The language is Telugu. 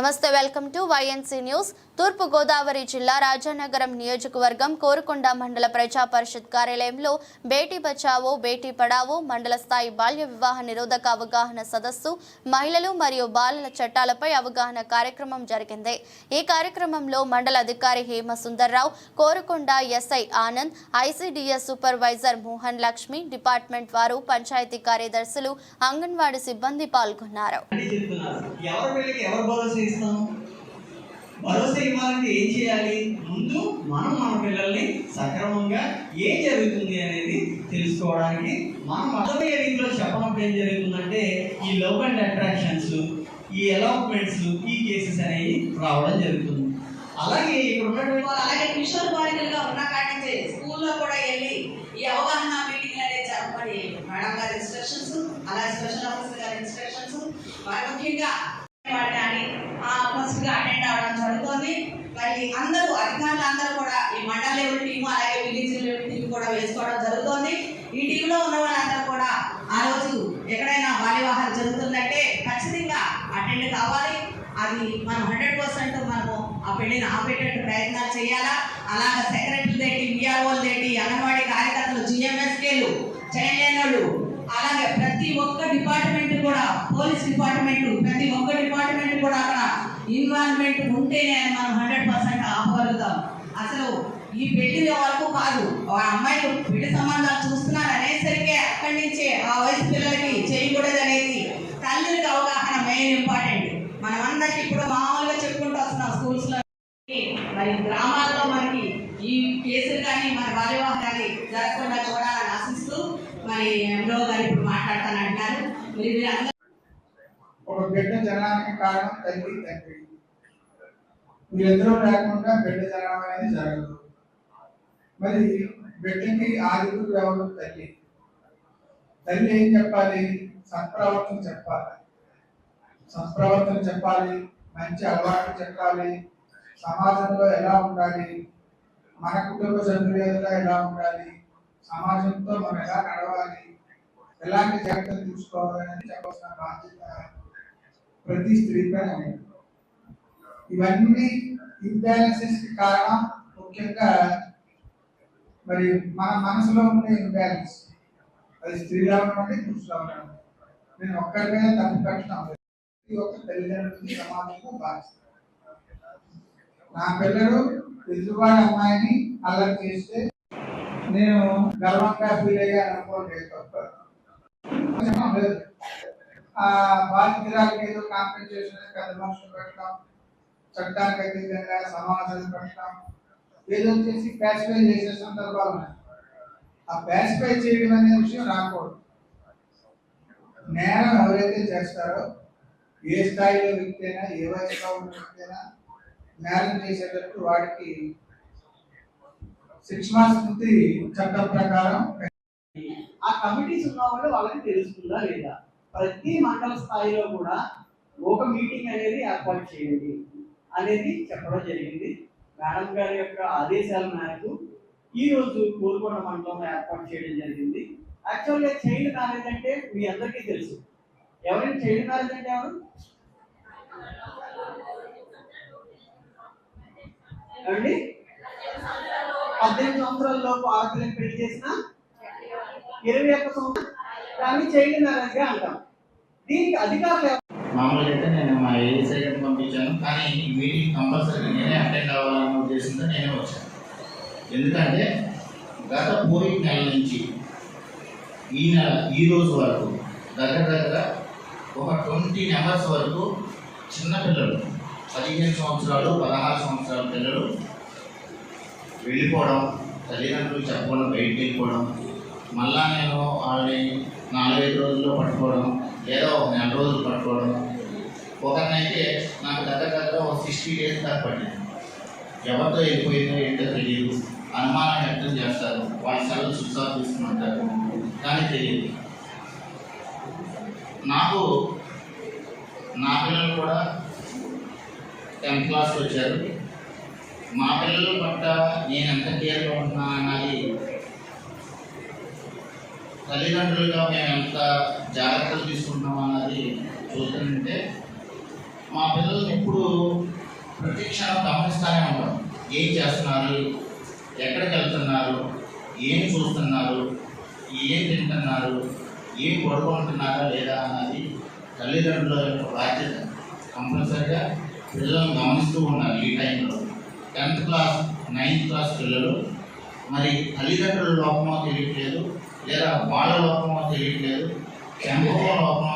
నమస్తే వెల్కమ్ టు వైఎన్సీ న్యూస్ తూర్పు గోదావరి జిల్లా రాజానగరం నియోజకవర్గం కోరుకొండ మండల ప్రజా పరిషత్ కార్యాలయంలో బేటీ బచావో బేటీ పడావో మండల స్థాయి బాల్య వివాహ నిరోధక అవగాహన సదస్సు మహిళలు మరియు బాలల చట్టాలపై అవగాహన కార్యక్రమం జరిగింది. ఈ కార్యక్రమంలో మండల అధికారి Hema Sundarrao Korukonda SI Anand ICDS supervisor Mohan Lakshmi department వారు పంచాయతీ కార్యదర్శులు అంగన్వాడీ సిబ్బంది పాల్గొన్నారు. అని భరోసా ఇస్తాం భరోసా ఇవ్వాలంటే ఏం చేయాలి? ముందు మనం మన పిల్లల్ని సక్రమంగా ఏం జరుగుతుంది అనేది తెలుసుకోవడానికి మనం అర్థమయ్యే రీతిలో చెప్పడం ఏం జరుగుతుందంటే ఈ లవ్ అండ్ అట్రాక్షన్స్ ఈ ఎలాప్మెంట్స్ ఈ కేసెస్ అనేవి రావడం జరుగుతుంది. అలాగే ఇక్కడ ఉన్నటువంటి అలాగే కిషోర్ బాలికలుగా ఉన్న కాడి నుంచి స్కూల్లో కూడా వెళ్ళి ఈ అవగాహన మీటింగ్ అనేది జరపబడి మేడం గారి ఇన్స్ట్రక్షన్స్ అలాగే స్పెషల్ ఆఫీసర్ గారి ఇన్స్ట్రక్షన్స్ మరి ముఖ్యంగా వాటి కానీ ఫస్ట్ గా జరుగుతుంది మరి అందరూ అధికారులు అందరూ కూడా ఈ మండల లెవెల్ టీము అలాగే విలేజ్ లెవెల్ టీం కూడా వేసుకోవడం జరుగుతుంది. ఈ టీంలో ఉన్న వాళ్ళందరూ కూడా ఆ రోజు ఎక్కడైనా బాల్యవాహాలు జరుగుతుందంటే ఖచ్చితంగా అటెండ్ కావాలి. అది మనం హండ్రెడ్ పర్సెంట్ మనము ఆ పెళ్ళిని ఆపేటట్టు ప్రయత్నాలు చేయాలా? అలాగే సెక్రటరీ దేటి విఆర్ఓలు దేటి అంగన్వాడీ కార్యకర్తలు జిఎంఎస్కేలు చైల్డ్ అలాగే ప్రతి ఒక్క డిపార్ట్మెంట్ కూడా పోలీస్ డిపార్ట్మెంట్ ప్రతి ఒక్క డిపార్ట్మెంట్ కూడా అక్కడ ఇన్వాల్వ్మెంట్ ఉంటేనే మనం హండ్రెడ్ పర్సెంట్ ఆపగలుగుతాం. అసలు ఈ పెళ్ళి వరకు కాదు. ఆ అమ్మాయిలు పెళ్ళి సంబంధాలు చూస్తున్నారు అనేసరికి అక్కడి నుంచే ఆ వయసు పిల్లలకి చేయకూడదు అనేది తల్లికి అవగాహన మెయిన్ ఇంపార్టెంట్ మనమందరికి ఇప్పుడు మామూలుగా చెప్పుకుంటూ వస్తున్నాం స్కూల్స్లో. మరి గ్రామాల్లో మనకి ఈ కేసులు కానీ మన బాల్యవాహ కానీ జరగకుండా చూడాలని ఆశిస్తూ మరి ఎంలో గారు ఇప్పుడు మాట్లాడతానంటున్నారు మీరు వీళ్ళందరూ ఒక బిడ్డ జనానికి కారణం తల్లి తండ్రి. వీళ్ళిద్దరూ లేకుండా బిడ్డ జననం అనేది జరగదు. మరి బిడ్డకి ఆదిగురు ఎవరు? తల్లి. తల్లి ఏం చెప్పాలి? సత్ప్రవర్తన చెప్పాలి. సత్ప్రవర్తన చెప్పాలి. మంచి అలవాట్లు చెప్పాలి. సమాజంలో ఎలా ఉండాలి? మన కుటుంబ సభ్యులు ఎలా ఉండాలి? సమాజంతో మనం ఎలా నడవాలి? ఎలాంటి జాగ్రత్తలు తీసుకోవాలని చెప్పాల్సిన బాధ్యత ప్రతి స్త్రీ పైన ఉంది. ఇవన్నీ ఇంబ్యాలెన్సెస్ కి కారణం ముఖ్యంగా మరి మన మనసులో ఉండే ఇంబ్యాలెన్స్ అది స్త్రీలో ఉండండి పురుషులో ఉండండి నేను ఒక్కరిపైన తప్పు పెట్టడం లేదు. ప్రతి ఒక్క తల్లిదండ్రులకి సమాజంలో బాధ్యత నా పిల్లలు ఎదురువాడి అమ్మాయిని అల్లరి చేస్తే నేను గర్వంగా ఫీల్ అయ్యాను అనుకోండి తప్ప అవసరం లేదు ఆ బాధితురాలకి ఏదో కాంపెన్సేషన్ పెద్ద మనుషులు పెట్టడం చట్టానికి అతీతంగా సమాధానం పెట్టడం ఏదో చేసి ప్యాసిఫై చేసే సందర్భాలు ఉన్నాయి. ఆ ప్యాసిఫై చేయడం అనే విషయం రాకూడదు. నేరం ఎవరైతే చేస్తారో ఏ స్థాయిలో వ్యక్తి అయినా ఏ వయసులో ఉన్న వ్యక్తి అయినా నేరం చేసేటప్పుడు వాడికి సిక్స్ మంత్స్ చట్టం ప్రకారం ఆ కమిటీస్ ఉన్న వాళ్ళు వాళ్ళకి తెలుస్తుందా లేదా? ప్రతి మండల స్థాయిలో కూడా ఒక మీటింగ్ అనేది ఏర్పాటు చేయండి అనేది చెప్పడం జరిగింది. మేడం గారి యొక్క ఆదేశాల మేరకు ఈ రోజు కోరుకొండ మండలంలో ఏర్పాటు చేయడం జరిగింది. యాక్చువల్గా చైల్డ్ మ్యారేజ్ అంటే మీ అందరికీ తెలుసు. ఎవరైనా చైల్డ్ మ్యారేజ్ అంటే ఎవరు? ఏమండి? పద్దెనిమిది సంవత్సరాల లోపు ఆడపిల్లని పెళ్ళి చేసిన? ఇరవై ఒక్క సంవత్సరం దాన్ని చైల్డ్ మ్యారేజ్గా అంటాం. దీనికి అధికారులు మామూలుగా అయితే నేను మా ఏసీ గారిని పంపించాను. కానీ ఈ మీటింగ్ కంపల్సరీ నేనే అటెండ్ అవ్వాలన్న ఉద్దేశంతో నేనే వచ్చాను. ఎందుకంటే గత పోయిన నెల నుంచి ఈ నెల ఈ రోజు వరకు దగ్గర దగ్గర ఒక ట్వంటీ మెంబర్స్ వరకు చిన్న పిల్లలు పదిహేను సంవత్సరాలు పదహారు సంవత్సరాల పిల్లలు వెళ్ళిపోవడం తల్లిదండ్రులు చెప్పకుండా బయట వెళ్ళిపోవడం మళ్ళా నేను వాళ్ళని నాలుగైదు రోజుల్లో పట్టుకోవడం లేదా ఒక నెల రోజులు పట్టుకోవడం. ఒకరినైతే నాకు దగ్గర దగ్గర ఒక సిక్స్టీ డేస్ దాకా పట్టింది. ఎవరితో వెళ్ళిపోయిందో ఏంటో తెలియదు అనుమానం వ్యక్తం చేస్తారు. వాళ్ళ సెలవు స్విచ్ తీసుకుంటారు కానీ తెలియదు నాకు నా పిల్లలు కూడా టెన్త్ క్లాస్ వచ్చారు. మా పిల్లల పట్ల నేను ఎంత కేర్గా ఉంటున్నా అన్నది తల్లిదండ్రులుగా మేము ఎంత జాగ్రత్తలు తీసుకుంటున్నాం అన్నది చూస్తుంటే మా పిల్లలు ఎప్పుడు ప్రతి క్షణం గమనిస్తూనే ఉంటాం ఏం చేస్తున్నారు? ఎక్కడికి వెళ్తున్నారు? ఏం చూస్తున్నారు? ఏం తింటున్నారు? ఏం పడుకుంటున్నారా లేదా అన్నది తల్లిదండ్రుల యొక్క బాధ్యత. కంపల్సరిగా పిల్లలను గమనిస్తూ ఉన్నారు ఈ టైంలో. టెన్త్ క్లాస్ నైన్త్ క్లాస్ పిల్లలు మరి తల్లిదండ్రుల లోపమో తెలియట్లేదు. లేదా వాళ్ళ ఏం లేదు పెంపకం లోపం